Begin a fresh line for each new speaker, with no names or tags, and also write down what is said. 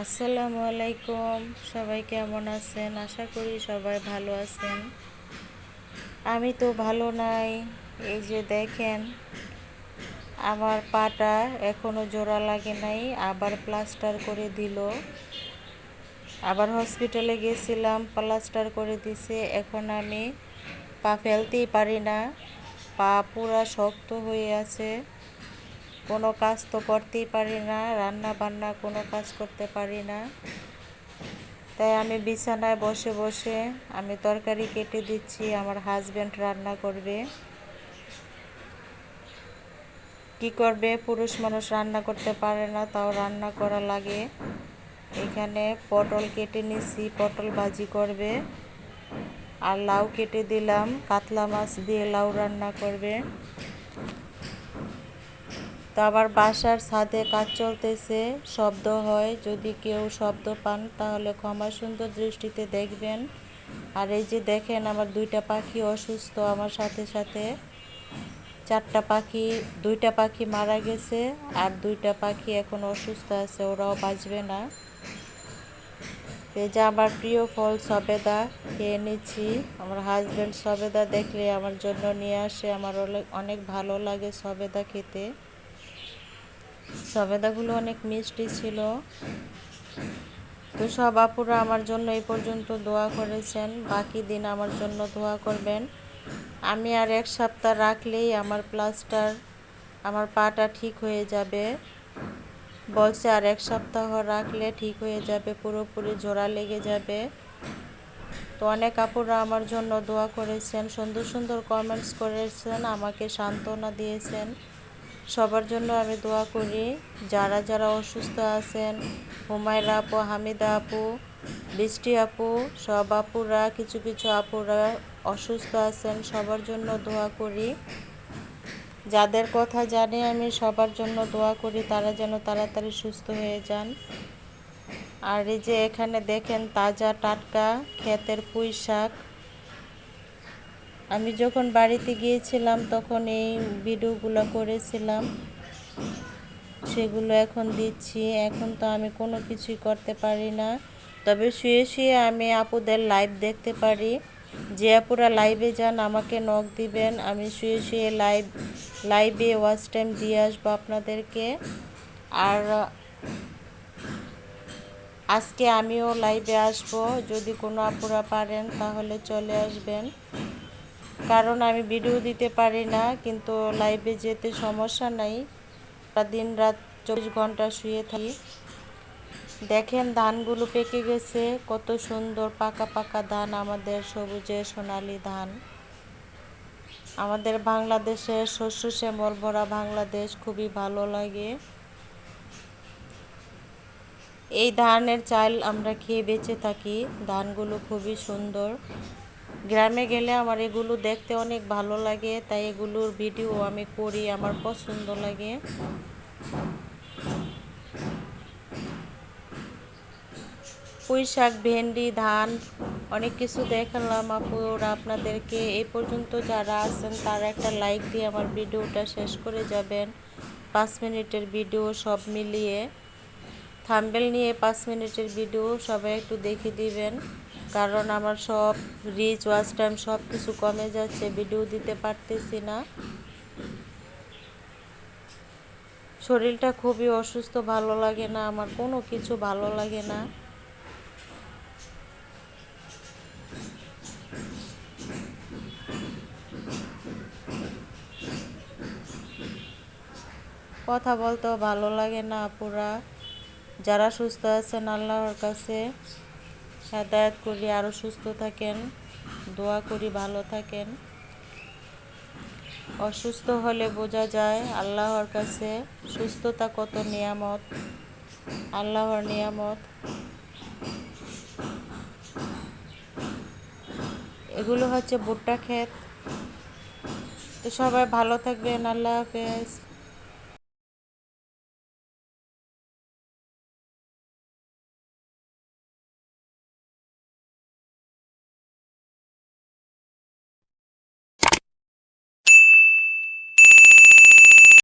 আসসালামু আলাইকুম। সবাই কেমন আছেন? আশা করি সবাই ভালো আছেন। আমি তো ভালো নাই। এই যে দেখেন, আমার পাটা এখনও জোড়া লাগে নাই, আবার প্লাস্টার করে দিল। আবার হসপিটালে গেছিলাম, প্লাস্টার করে দিছে। এখন আমি পা ফেলতেই পারি না। পা পুরা শক্ত হয়ে আছে। কোনো কাজ তো করতেই পারি না রান্না বান্না কোনো কাজ করতে পারি না। তাই আমি বিছানায় বসে বসে আমি তরকারি কেটে দিচ্ছি, আমার হাজব্যান্ড রান্না করবে। কি করবে? পুরুষ মানুষ রান্না করতে পারে না, তাও রান্না করা লাগে। এখানে পটল কেটে নিছি, পটল ভাজি করবে। আর লাউ কেটে দিলাম, কাতলা মাছ দিয়ে লাউ রান্না করবে। তো আবার বাসার ছাদে কাজ চলতেছে, শব্দ হয়। যদি কেউ শব্দ পান, তাহলে ক্ষমা সুন্দর দৃষ্টিতে দেখবেন। আর এই যে দেখেন, আমার দুইটা পাখি অসুস্থ। আমার সাথে সাথে চারটা পাখি, দুইটা পাখি মারা গেছে, আর দুইটা পাখি এখন অসুস্থ আছে, ওরাও বাঁচবে না। এই যে আমার প্রিয় ফল সবেদা, খেয়ে নিচ্ছি। আমার হাজব্যান্ড সবেদা দেখলে আমার জন্য নিয়ে আসে। আমার অনেক ভালো লাগে সবেদা খেতে। সবেদাগুলো অনেক মিষ্টি ছিল। তো সব আপুরা আমার জন্য এই পর্যন্ত দোয়া করেছেন। বাকি দিন আমার জন্য দোয়া করবেন। আমি আর এক সপ্তাহ রাখলেই আমার প্লাস্টার, আমার পাটা ঠিক হয়ে যাবে। বলছে আর এক সপ্তাহ রাখলে ঠিক হয়ে যাবে, পুরোপুরি জোড়া লেগে যাবে। তো অনেক আপুরা আমার জন্য দোয়া করেছেন, সুন্দর সুন্দর কমেন্টস করেছেন, আমাকে সান্ত্বনা দিয়েছেন। সবার জন্য আমি দোয়া করি। যারা যারা অসুস্থ আছেন, হুমায়রা আপু, হামিদা আপু, বৃষ্টি আপু, সব আপুরা, কিছু কিছু আপুরা অসুস্থ আছেন, সবার জন্য দোয়া করি। যাদের কথা জানি আমি সবার জন্য দোয়া করি, তারা যেন তাড়াতাড়ি সুস্থ হয়ে যান। আর এই যে এখানে দেখেন তাজা টাটকা, ক্ষেতের পুঁই শাক আমি যখন বাড়িতে গিয়েছিলাম, তখন এই ভিডিওগুলো করেছিলাম। সেগুলো এখন দিচ্ছি। এখন তো আমি কোনো কিছুই করতে পারি না। তবে শুয়ে শুয়ে আমি আপুদের লাইভ দেখতে পারি। যে আপুরা লাইভে যান, আমাকে নখ দিবেন। আমি শুয়ে শুয়ে লাইভ লাইভে ওয়াচ টাইম দিয়ে আসব আপনাদেরকে। আর আজকে আমিও লাইভে আসব। যদি কোনো আপুরা পারেন, তাহলে চলে আসবেন। কারণ আমি ভিডিও দিতে পারি না, কিন্তু লাইভে যেতে সমস্যা নাই। দিন রাত চব্বিশ ঘণ্টা শুয়ে থাকি। দেখেন ধানগুলো পেকে গেছে, কত সুন্দর পাকা পাকা ধান আমাদের সবুজে সোনালি ধান। আমাদের বাংলাদেশের শস্য শ্যামল ভরা বাংলাদেশ খুবই ভালো লাগে। এই ধানের চাল আমরা খেয়ে বেঁচে থাকি, ধানগুলো খুবই সুন্দর। গ্রামে গেলে আমার এগুলো দেখতে অনেক ভালো লাগে, তাই এগুলোর ভিডিও আমি করি, আমার পছন্দ লাগে। পুঁই শাক ভেন্ডি, ধান, অনেক কিছু দেখালাম আপুর আপনাদেরকে। এই পর্যন্ত যারা আছেন, তারা একটা লাইক দিয়ে আমার ভিডিওটা শেষ করে যাবেন। পাঁচ মিনিটের ভিডিও সব মিলিয়ে। থাম্বেল নিয়ে পাঁচ মিনিটের ভিডিও সবাই একটু দেখে দিবেন। কারণ আমার সব রিচ ওয়াচ টাইম সব কিছু কমে যাচ্ছে ভিডিও দিতে পারতেছি না। শরীরটা খুবই অসুস্থ, ভালো লাগে না, আমার কোনো কিছু ভালো লাগে না। কথা বলতেও ভালো লাগে না পুরা যারা সুস্থ আছেন আল্লাহর কাছে। হেদায়ত করি আরও সুস্থ থাকেন, দোয়া করি, ভালো থাকেন। অসুস্থ হলে বোঝা যায় আল্লাহর কাছে সুস্থতা কত নিয়ামত, আল্লাহর নিয়ামত। এগুলো হচ্ছে ভুট্টা ক্ষেত। তো সবাই ভালো থাকবেন, আল্লাহ হাফেজ।